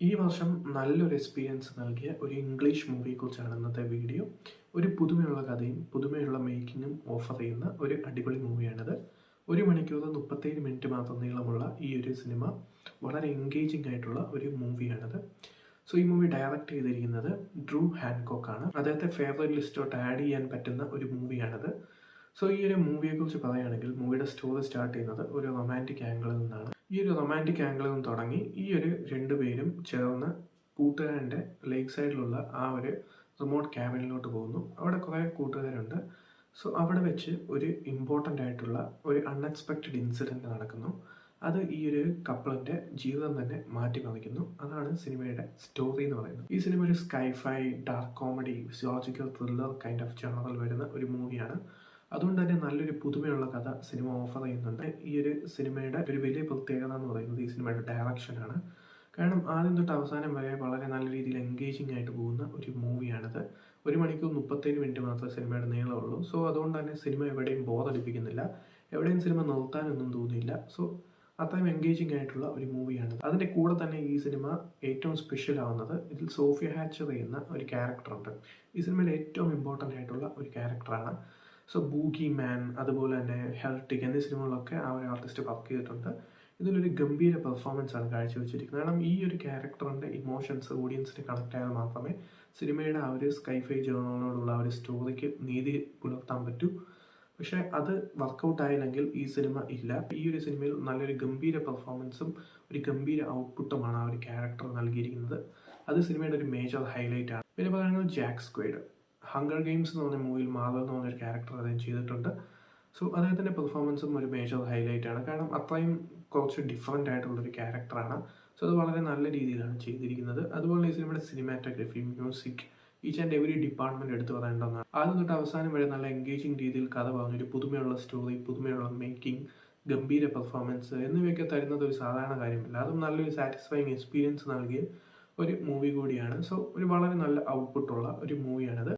ഈ വർഷം നല്ലൊരു എക്സ്പീരിയൻസ് നൽകിയ ഒരു ഇംഗ്ലീഷ് മൂവിയെക്കുറിച്ചാണ് ഇന്നത്തെ വീഡിയോ ഒരു പുതുമയുള്ള കഥയും പുതുമയുള്ള മേക്കിങ്ങും ഓഫർ ചെയ്യുന്ന ഒരു അടിപൊളി മൂവിയാണിത് ഒരു മണിക്കൂർ മുപ്പത്തേഴ് മിനിറ്റ് മാത്രം നീളമുള്ള ഈ ഒരു സിനിമ വളരെ എൻഗേജിംഗ് ആയിട്ടുള്ള ഒരു മൂവിയാണിത് സോ ഈ മൂവി ഡയറക്റ്റ് ചെയ്തിരിക്കുന്നത് ഡ്രൂ ഹാൻകോക്ക് ആണ്. അദ്ദേഹത്തെ ഫേവറേറ്റ് ലിസ്റ്റോട്ട് ആഡ് ചെയ്യാൻ പറ്റുന്ന ഒരു മൂവിയാണിത് സോ ഈ ഒരു മൂവിയെക്കുറിച്ച് പറയുകയാണെങ്കിൽ മൂവിയുടെ സ്റ്റോറി സ്റ്റാർട്ട് ചെയ്യുന്നത് ഒരു റൊമാന്റിക് ആംഗിളിൽ നിന്നാണ്. ഈ ഒരു റൊമാന്റിക് ആംഗിളിൽ നിന്ന് തുടങ്ങി ഈ ഒരു രണ്ടുപേരും ചേർന്ന് കൂട്ടുകാരന്റെ ലേക്ക് സൈഡിലുള്ള ആ ഒരു റിമോട്ട് ക്യാബിനിലോട്ട് പോകുന്നു. അവിടെ കുറേ കൂട്ടുകാരുണ്ട്. സോ അവിടെ വെച്ച് ഒരു ഇമ്പോർട്ടന്റ് ആയിട്ടുള്ള ഒരു അൺഎക്സ്പെക്റ്റഡ് ഇൻസിഡന്റ് നടക്കുന്നു. അത് ഈ ഒരു കപ്പിളിന്റെ ജീവിതം തന്നെ മാറ്റിമറിക്കുന്നു. അതാണ് സിനിമയുടെ സ്റ്റോറി എന്ന് പറയുന്നത്. ഈ സിനിമ ഒരു scifi dark comedy physiological thriller kind of general വരുന്ന ഒരു മൂവിയാണ് അതുകൊണ്ട് തന്നെ നല്ലൊരു പുതുമയുള്ള കഥ സിനിമ ഓഫർ ചെയ്യുന്നുണ്ട്. ഈ ഒരു സിനിമയുടെ ഒരു വലിയ പ്രത്യേകത എന്ന് പറയുന്നത് ഈ സിനിമയുടെ ഡയറക്ഷനാണ് കാരണം ആദ്യം തൊട്ട് അവസാനം വരെ വളരെ നല്ല രീതിയിൽ എൻഗേജിങ് ആയിട്ട് പോകുന്ന ഒരു മൂവിയാണിത് ഒരു മണിക്കൂർ മുപ്പത്തേഴ് മിനിറ്റ് മാത്രമേ സിനിമയുടെ നീളമുള്ളൂ. സോ അതുകൊണ്ട് തന്നെ സിനിമ എവിടെയും ബോധടിപ്പിക്കുന്നില്ല എവിടെയും സിനിമ നിർത്താനൊന്നും തോന്നിയില്ല. സോ അത്രയും എൻഗേജിംഗ് ആയിട്ടുള്ള ഒരു മൂവിയാണ് അതിന്റെ കൂടെ തന്നെ ഈ സിനിമ ഏറ്റവും സ്പെഷ്യൽ ആവുന്നത് ഇതിൽ സോഫിയ ഹാച്ചർ ചെയ്യുന്ന ഒരു ക്യാരക്ടറുണ്ട് ഈ സിനിമയിൽ ഏറ്റവും ഇമ്പോർട്ടന്റ് ആയിട്ടുള്ള ഒരു ക്യാരക്ടറാണ് സോ ബൂഗി മാൻ അതുപോലെ തന്നെ ഹെൽട്ടിക് എന്നീ സിനിമകളിലൊക്കെ ആ ഒരു ആർട്ടിസ്റ്റ് വർക്ക് ചെയ്തിട്ടുണ്ട്. ഇതിലൊരു ഗംഭീര പെർഫോമൻസ് ആണ് കാഴ്ചവെച്ചിരിക്കുന്നത്. കാരണം ഈ ഒരു ക്യാരക്ടറിന്റെ ഇമോഷൻസ് ഓഡിയൻസിന് കണക്ട് ആയാൽ മാത്രമേ സിനിമയുടെ ആ ഒരു സ്കൈഫൈ ജേണലിനോടുള്ള ആ ഒരു സ്റ്റോറിക്ക് നീതി പുലർത്താൻ പറ്റൂ. പക്ഷേ അത് വർക്കൗട്ട് ആയില്ലെങ്കിൽ ഈ സിനിമ ഇല്ല. ഈ ഒരു സിനിമയിൽ നല്ലൊരു ഗംഭീര പെർഫോമൻസും ഒരു ഗംഭീര ഔട്ട്പുട്ടുമാണ് ആ ഒരു ക്യാരക്ടർ നൽകിയിരിക്കുന്നത്. അത് സിനിമയുടെ ഒരു മേജർ ഹൈലൈറ്റ് ആണ്. പിന്നെ പറയുന്നത് ജാക്ക് സ്ക്വേഡ് ഹങ്കർ ഗെയിംസ് എന്ന് പറഞ്ഞ മൂവിയിൽ മാധവ് എന്ന് പറഞ്ഞൊരു ക്യാരക്ടർ അദ്ദേഹം ചെയ്തിട്ടുണ്ട്. സോ അദ്ദേഹത്തിന്റെ പെർഫോമൻസും ഒരു മേജർ ഹൈലൈറ്റ് ആണ്. കാരണം അത്രയും കുറച്ച് ഡിഫറെന്റ് ആയിട്ടുള്ളൊരു ക്യാരക്ടറാണ് സോ അത് വളരെ നല്ല രീതിയിലാണ് ചെയ്തിരിക്കുന്നത്. അതുപോലെ ഈ സിനിമയുടെ cinematography music each and every department എടുത്ത് ഒന്നാണ്. ആദ്യം തൊട്ട് അവസാനം വരെ നല്ല എൻഗേജിങ് രീതിയിൽ കഥ പറഞ്ഞൊരു പുതുമയുള്ള സ്റ്റോറി പുതുമയുള്ള മേക്കിംഗ് ഗംഭീര പെർഫോമൻസ് എന്നിവയൊക്കെ തരുന്നത് ഒരു സാധാരണ കാര്യമല്ല. അതും നല്ലൊരു സാറ്റിസ്ഫൈങ് എക്സ്പീരിയൻസ് നൽകിയ ഒരു മൂവി കൂടിയാണ്. സോ ഒരു വളരെ നല്ല ഔട്ട്പുട്ടുള്ള ഒരു മൂവിയാണിത്